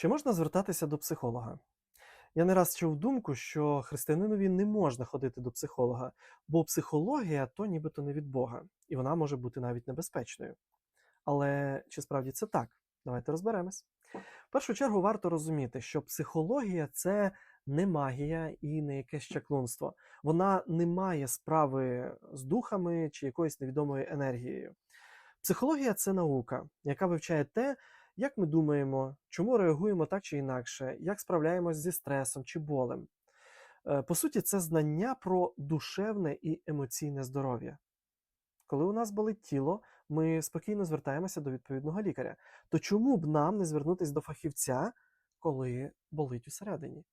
Чи можна звертатися до психолога? Я не раз чув думку, що християнинові не можна ходити до психолога, бо психологія то нібито не від Бога, і вона може бути навіть небезпечною. Але чи справді це так? Давайте розберемось. В першу чергу варто розуміти, що психологія це не магія і не якесь чаклунство. Вона не має справи з духами чи якоюсь невідомою енергією. Психологія це наука, яка вивчає те, як ми думаємо, чому реагуємо так чи інакше, як справляємось зі стресом чи болем. Е, По суті, це знання про душевне і емоційне здоров'я. Коли у нас болить тіло, ми спокійно звертаємося до відповідного лікаря. То чому б нам не звернутися до фахівця, коли болить усередині?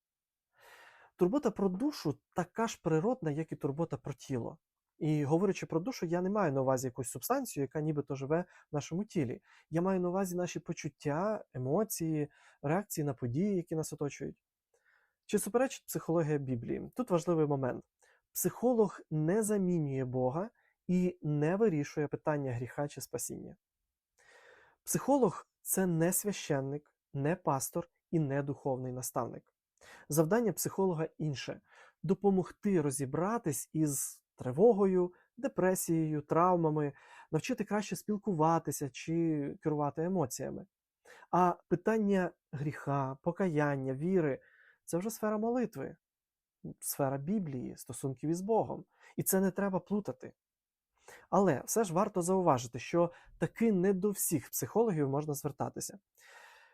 Турбота про душу така ж природна, як і турбота про тіло. І говорячи про душу, я не маю на увазі якусь субстанцію, яка нібито живе в нашому тілі. Я маю на увазі наші почуття, емоції, реакції на події, які нас оточують. Чи суперечить психологія Біблії? Тут важливий момент. Психолог не замінює Бога і не вирішує питання гріха чи спасіння. Психолог це не священник, не пастор і не духовний наставник. Завдання психолога інше допомогти розібратись із тривогою, депресією, травмами, навчити краще спілкуватися чи керувати емоціями. А питання гріха, покаяння, віри це вже сфера молитви, сфера Біблії, стосунків із Богом. І це не треба плутати. Але все ж варто зауважити, що таки не до всіх психологів можна звертатися.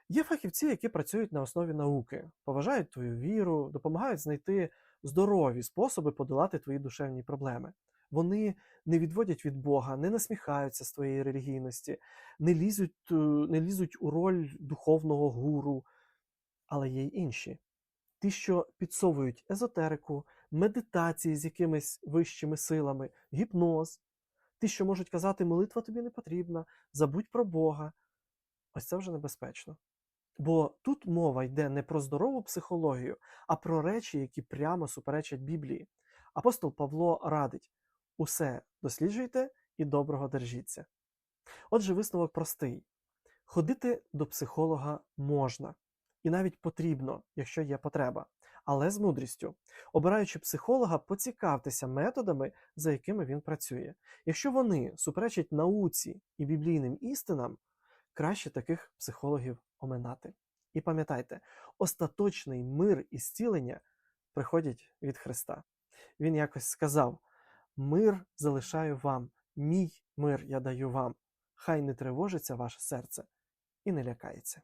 Є фахівці, які працюють на основі науки, поважають твою віру, допомагають знайти здорові способи подолати твої душевні проблеми. Вони не відводять від Бога, не насміхаються з твоєї релігійності, не лізуть, е, не лізуть у роль духовного гуру, але є й інші. Ті, що підсовують езотерику, медитації з якимись вищими силами, гіпноз, ті, що можуть казати, молитва тобі не потрібна, забудь про Бога. Ось це вже небезпечно. Бо тут мова йде не про здорову психологію, а про речі, які прямо суперечать Біблії. Апостол Павло радить усе досліджуйте і доброго держіться. Отже, висновок простий: ходити до психолога можна і навіть потрібно, якщо є потреба, але з мудрістю. Обираючи психолога, поцікавтеся методами, за якими він працює. Якщо вони суперечать науці і біблійним істинам, краще таких психологів оминати. І пам'ятайте, остаточний мир і зцілення приходять від Христа. Він якось сказав: Мир залишаю вам, мій мир я даю вам. Хай не тривожиться ваше серце і не лякається.